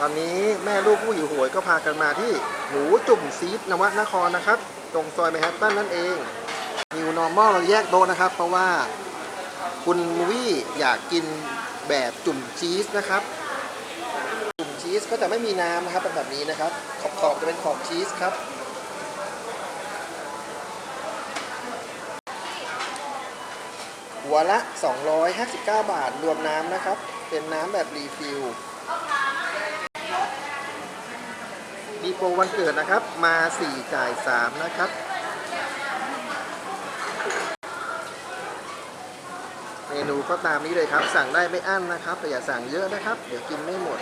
ตอนนี้แม่ลูกผู้หิวโหวยก็พากันมาที่หมูจุ่มซีดนวนครนะครับ ตรงซอยแมนฮัตตันนั่นเอง New Normal เราแยกโต๊ะนะครับ เพราะว่าคุณมูวี่อยากกินแบบจุ่มชีสนะครับ จุ่มชีสก็จะไม่มีน้ำนะครับเป็นแบบนี้นะครับ ขอบขอบจะเป็นขอบชีสครับ หัวละ 259 บาทรวมน้ำนะครับ เป็นน้ำแบบรีฟิล มีโปรวันเกิดนะครับ มา 4 จ่าย 3 นะครับ เมนูก็ตามนี้เลยครับ สั่งได้ไม่อั้นนะครับ แต่อย่าสั่งเยอะนะครับ เดี๋ยวกินไม่หมด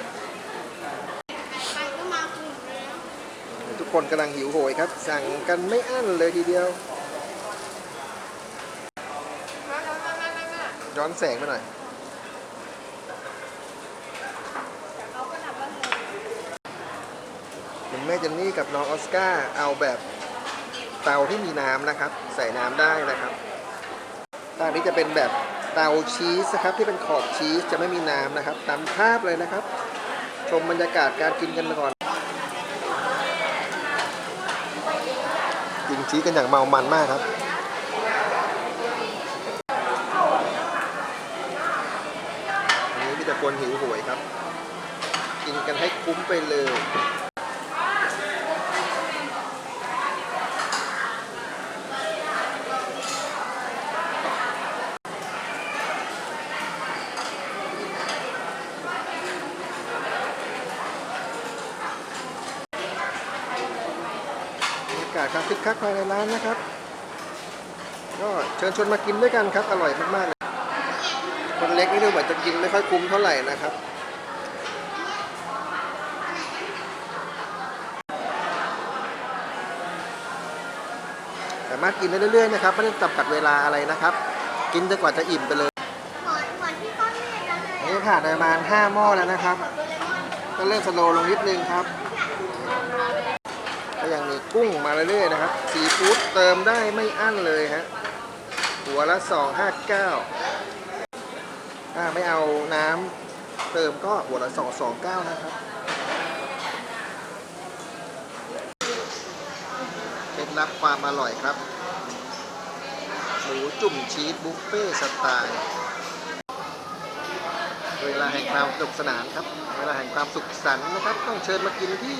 ทุกคนกำลังหิวโหยครับ สั่งกันไม่อั้นเลยทีเดียว ย้อนแสงไปหน่อย คุณแม่เจนนี่กับน้องออสการ์เอาแบบเตาที่มีน้ำนะครับ ใส่น้ำได้นะครับตานี้จะเป็นแบบเตาชีสนะครับที่เป็นขอบชีสจะไม่มีน้ำนะครับตามภาพเลยนะครับ ชมบรรยากาศการกินกันก่อนกินชีสกันอย่างเมามันมากครับอันนี้มีแต่คนหิวโหวยครับ กินกันให้คุ้มไปเลยากาศครับคึกคักภายในร้านนะครับ ก็เชิญชวนมากินด้วยกันครับ อร่อยมากๆเลยคนเล็กนี่ดูเหมือนจะกินไม่ค่อยคุ้มเท่าไหร่นะครับสามารถกินได้เรื่อยๆนะครับไม่ได้จำกัดเวลาอะไรนะครับ กินจนกว่าจะอิ่มไปเลยเหมือนเหมือนที่ต้นเมฆนั่นเลยอันนี้ผ่านไปประมาณ5หม้อแล้วนะครับ ก็เริ่มสโลว์ลงนิดนึงครับ ก็ยังมีกุ้งมาเรื่อยๆนะครับซีฟู้ดเติมได้ไม่อั้นเลยฮะหัวละ 259ถ้าไม่เอาน้ำเติมก็หัวละ 229 นะครับเคล็ดลับความอร่อยครับ หมูจุ่มชีสบุฟเฟ่สไตล์เวลาแห่งความสนุกสนานครับ เวลาแห่งความสุขสันต์นะครับ ต้องเชิญมากินที่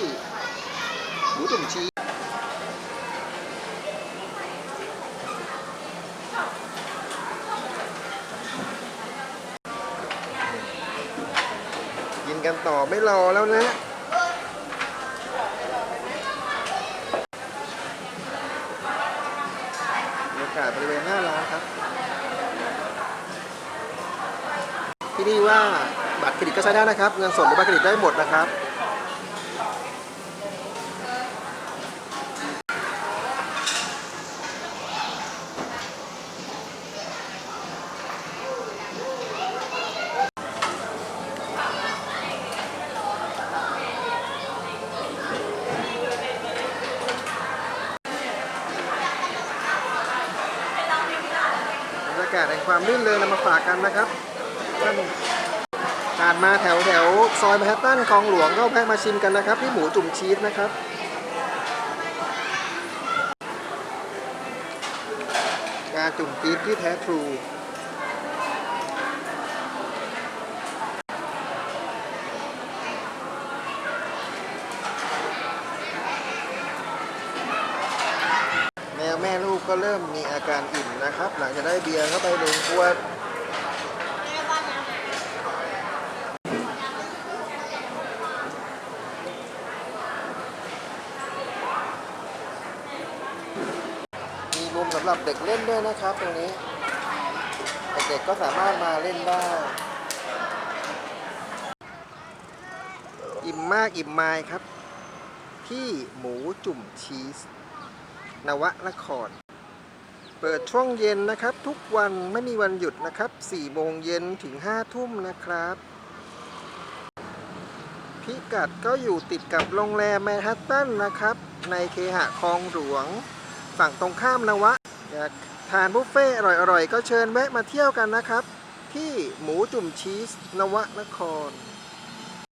หมูจุ่มชีสกินกันต่อไม่รอแล้วนะบรรยากาศบริเวณหน้าร้านครับ ที่นี่ว่าบัตรเครดิตก็ใช้ได้นะครับ เงินสดหรือบัตรเครดิตได้หมดนะครับากาศแห่งความรื่นเริงนำมาฝากกันนะครับท่านผ่านมาแถวแถวซอยแมนฮัตตันคลองหลวงก็แวะมาชิมกันนะครับที่หมูจุ่มชีสนะครับการจุ่มชีสที่แท้ทรู แม่ลูกก็เริ่มมีอาการอิ่มนะครับ หลังจากได้เบียร์เข้าไปหนึ่งขวดมีมุมสำหรับเด็กเล่นด้วยนะครับตรงนี้ เด็กๆก็สามารถมาเล่นได้อิ่มมากอิ่มมายครับ ที่หมูจุ่มชีส นวนคร เปิดช่วงเย็นนะครับ ทุกวันไม่มีวันหยุดนะครับ4โมงเย็นถึง5ทุ่มนะครับ พิกัดก็อยู่ติดกับโรงแรมแมนฮัตตันนะครับ ในเคหะคลองหลวง ฝั่งตรงข้ามนวะอยากทานบุฟเฟ่อร่อยๆ ก็เชิญแวะมาเที่ยวกันนะครับ ที่หมูจุ่มชีสนวนคร